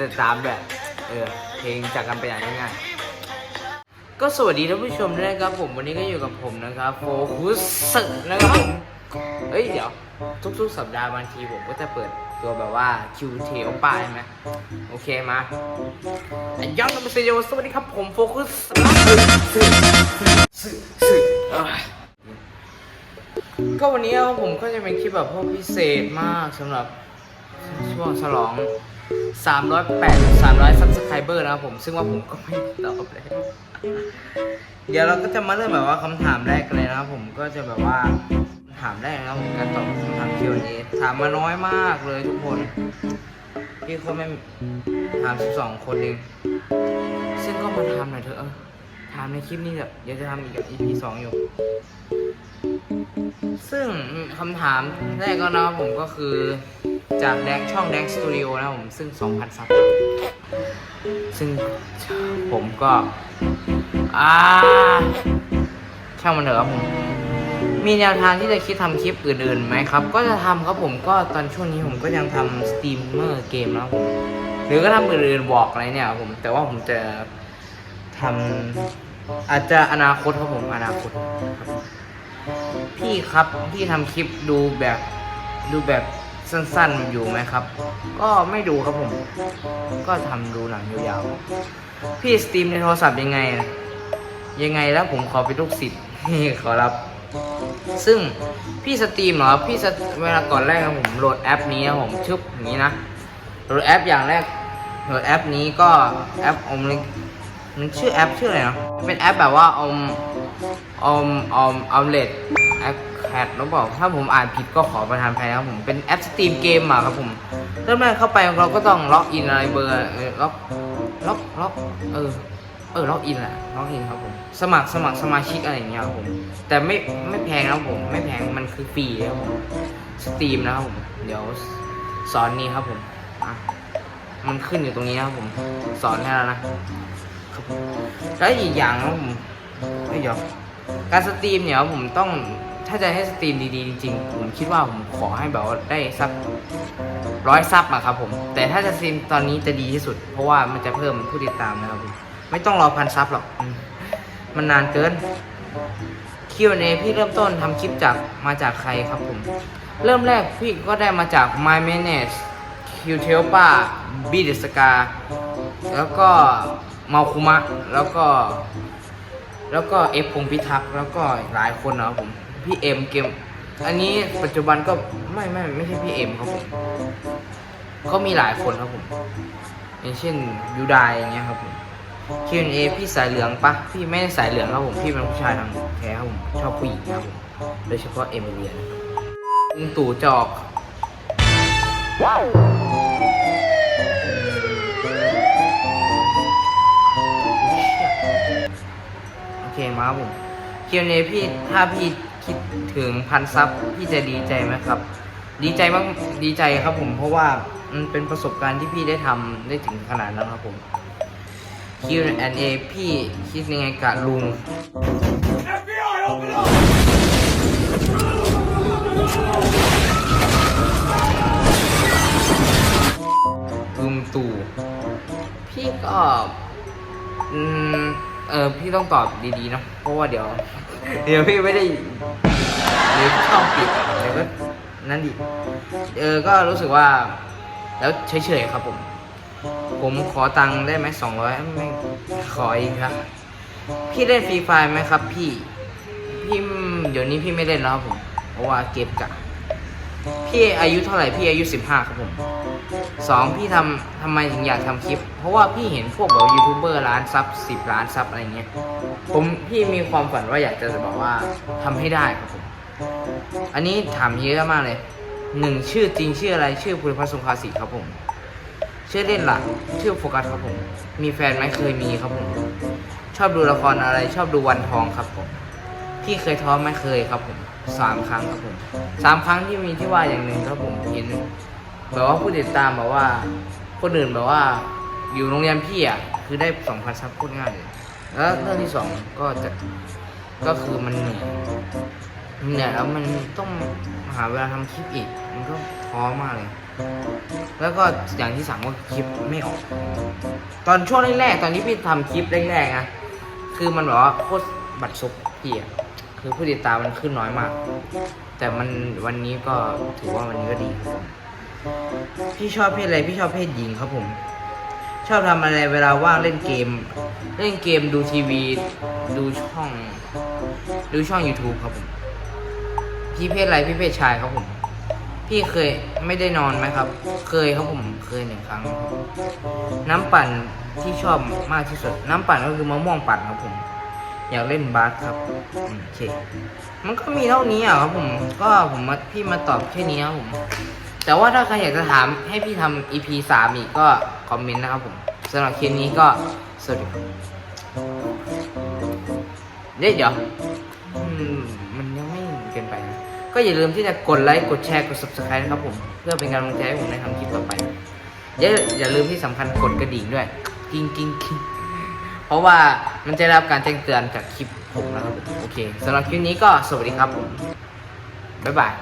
จะตามแบบเออเพลงจากกันไปอย่างง่ายๆก็สวัสดีท่านผู้ชมด้วยนะครับ ผมวันนี้ก็อยู่กับผมนะครับโฟคุสสึนะครับผมเฮ้ยเดี๋ยวทุกๆ สัปดาห์บางทีผมก็จะเปิดตัวแบบว่าคิวเทลป้ายใช่ไหมโอเคมาอันยองนัมเซโยสวัสดีครับผมโฟคุสสึสึสึเอ้ยก็วันนี้ผมก็จะเป็นคลิปแบบพวกพิเศษมากสำหรับช่วงฉลอง 308 300 subscriber นะครับผม ซึ่งว่าผมก็ไม่ตอบเลย เดี๋ยวเราก็จะมาเริ่มแบบว่าคำถามแรกเลยนะครับผมก็จะแบบว่าถามแรกนะครับผมการตอบคำถาม Q&A ถามมาน้อยมากเลยทุกคนพี่คนไม่ถาม 12 คนเอง ซึ่งก็มาทำหน่อยเถอะถามในคลิปนี้เถอะเดี๋ยวจะทำอีกกับ EP 2 อยู่ ซึ่งคำถามแรกก็นะครับผมก็คือ จากแดงช่องแดงสตูดิโอนะผม ซึ่ง 2,000ซับซึ่งผมก็ อ่า ช่างมันเถอะครับผม มีแนวทางที่จะคิดทำคลิปอื่นๆไหมครับ ก็จะทำครับผมก็ตอนช่วงนี้ผมก็ยังทำสตรีมเมอร์เกมนะผมหรือก็ทำอื่นๆบอกอะไรเนี่ยผม แต่ว่าผมจะทำอาจจะอนาคตครับผมอนาคตครับพี่ครับพี่ทำคลิปดูแบบดูแบบ สั้นๆอยู่ไหมครับ ก็ไม่ดูครับผม ก็ทำดูหนังยาวๆ พี่สตรีมในโทรศัพท์ยังไง ยังไงแล้วผมขอเป็นลูกศิษย์ขอรับ ซึ่งพี่สตรีมเหรอพี่เวลาก่อนแรกอะผมโหลดแอปนี้นะผมชึบอย่างนี้นะ โหลดแอปอย่างแรก โหลดแอปนี้ก็แอปอมลิมันชื่อแอปชื่ออะไรเนาะเป็นแอปแบบว่าอมอมอมอมเลดแอป แคทแล้วบอกถ้าผมอ่านผิดก็ขอประทานอภัยนะครับผมเป็นแอปสตรีมเกมอะครับผมเริ่มแรกเข้าไปเราก็ต้องล็อกอินอะไรเบอร์ล็อกล็อกล็อกเออเออล็อกอินแหละล็อกอินครับผมสมัครสมัครสมาชิกอะไรอย่างเงี้ยครับผมแต่ไม่ไม่แพงครับผม ไม่แพงมันคือฟรีครับผมสตรีมนะครับผมเดี๋ยวสอนนี้ครับผมอะมันขึ้นอยู่ตรงนี้นะครับผมสอนให้แล้วนะแล้วอีกอย่างนะครับผมไม่ยอม การสตรีมเนี่ยผมต้องถ้าจะให้สตรีมดีๆจริงๆผมคิดว่าผมขอให้แบบว่าได้สักร้อยซับอะครับผม แต่ถ้าจะสตรีมตอนนี้จะดีที่สุด เพราะว่ามันจะเพิ่มผู้ติดตามนะครับผมไม่ต้องรอพันซับหรอก มันนานเกิน Q&A พี่เริ่มต้นทำคลิปจากมาจากใครครับผม เริ่มแรกพี่ก็ได้มาจาก My Manage Q t e l p a b d s k a แล้วก็มาคุมะแล้วก็ แล้วก็เอฟพงพิทักษ์แล้วก็หลายคนนะครับผมพี่เอ็มเกม อันนี้ปัจจุบันก็ไม่ไม่ไม่ใช่พี่เอ็มครับผมก็มีหลายคนครับผมอย่างเช่นยูไดอย่างเงี้ยครับผม Q&A พี่สายเหลืองปะพี่ไม่ได้สายเหลืองครับผมพี่เป็นผู้ชายทางแท้ครับผมชอบผู้หญิงนะครับผมโดยเฉพาะเอมิเลียนลุงตู่จอกโอเคมาครับผม Q&A พี่ถ้าพี่คิดถึงพันซับพี่จะดีใจไหมครับ ดีใจมากดีใจครับผม เพราะว่ามันเป็นประสบการณ์ที่พี่ได้ทำได้ถึงขนาดนั้นครับผม Q&A พี่คิดยังไงกับลุงลุงตู่พี่ก็ อืม เออพี่ต้องตอบดีๆนะเพราะว่าเดี๋ยว เดี๋ยวพี่ไม่ได้เดี๋ยวช่องปิดเดี๋ยวก็นั่นดิเออก็รู้สึกว่า แล้วเฉยๆครับผม ผมขอตังค์ได้ไหมสองร้อยไม่ขออีกครับพี่เล่นฟรีไฟไหมครับ พี่พี่เดี๋ยวนี้พี่ไม่เล่นแล้วครับผมเพราะว่าเก็บกะ พี่อายุเท่าไหร่พี่อายุสิบห้าครับผมสองพี่ทำทำไมถึงอยากทำคลิป เพราะว่าพี่เห็นพวกแบบยูทูบเบอร์ล้านซับสิบล้านซับอะไรเงี้ยผมพี่มีความฝันว่าอยากจะแบบว่าทำให้ได้ครับผมอันนี้ถามเยอะมากเลยหนึ่งชื่อจริงชื่ออะไรชื่อภูริพัฒน์สงคราศิครับผม ชื่อเล่นล่ะชื่อโฟกัสครับผม มีแฟนไหมเคยมีครับผม ชอบดูละครอะไร ชอบดูวันทองครับผม พี่เคยท้อไหมเคยครับผม สามครั้งครับผมสามครั้งที่มีที่ว่าอย่างหนึ่งครับผมเห็นแบบว่าผู้ติดตามแบบว่า คนอื่นแบบว่า อยู่โรงเรียนพี่อะคือได้สองพันซับโคตรง่ายเลยแล้วเรื่องที่สองก็จะก็คือมันเหนื่อยมันเหนื่อยแล้วมันต้องหาเวลาทำคลิปอีก มันก็ท้อมากเลย แล้วก็อย่างที่สามก็คลิปไม่ออก ตอนช่วงแรกๆตอนที่พี่ทำคลิปแรกๆนะคือมันแบบว่าโคตรบัตรซบพี่อะ คือผู้ติดตามมันขึ้นน้อยมาก แต่มันวันนี้ก็ถือว่าวันนี้ก็ดีครับผมพี่ชอบเพศอะไรพี่ชอบเพศหญิงครับผม ชอบทำอะไรเวลาว่างเล่นเกม เล่นเกมดูทีวี ดูช่อง ดูช่อง YouTube ครับผม พี่เพศอะไรพี่เพศชายครับผม พี่เคยไม่ได้นอนไหมครับ เคยครับผมเคยหนึ่งครั้ง น้ำปั่นที่ชอบมากที่สุด น้ำปั่นก็คือมะม่วงปั่นครับผม อยากเล่นบาสครับโอเค มันก็มีเท่านี้อะครับผม ก็ผมมาพี่มาตอบแค่นี้ครับผม แต่ว่าถ้าใครอยากจะถามให้พี่ทำ EP สามอีกก็คอมเมนต์นะครับผมสำหรับคลิปนี้ก็สวัสดีครับเดี๋ยวเดี๋ยวอืมมันยังไม่เกินไปนะ ก็อย่าลืมที่จะกดไลค์กดแชร์กด subscribe นะครับผม เพื่อเป็นกำลังใจให้ผมในทำคลิปต่อไปอย่าอย่าลืมที่สำคัญกดกระดิ่งด้วย กิ้งกิ้งกิ้ง เพราะว่ามันจะได้รับการแจ้งเตือนจากคลิปผมนะครับ โอเคสำหรับคลิปนี้ก็สวัสดีครับผมบ๊ายบาย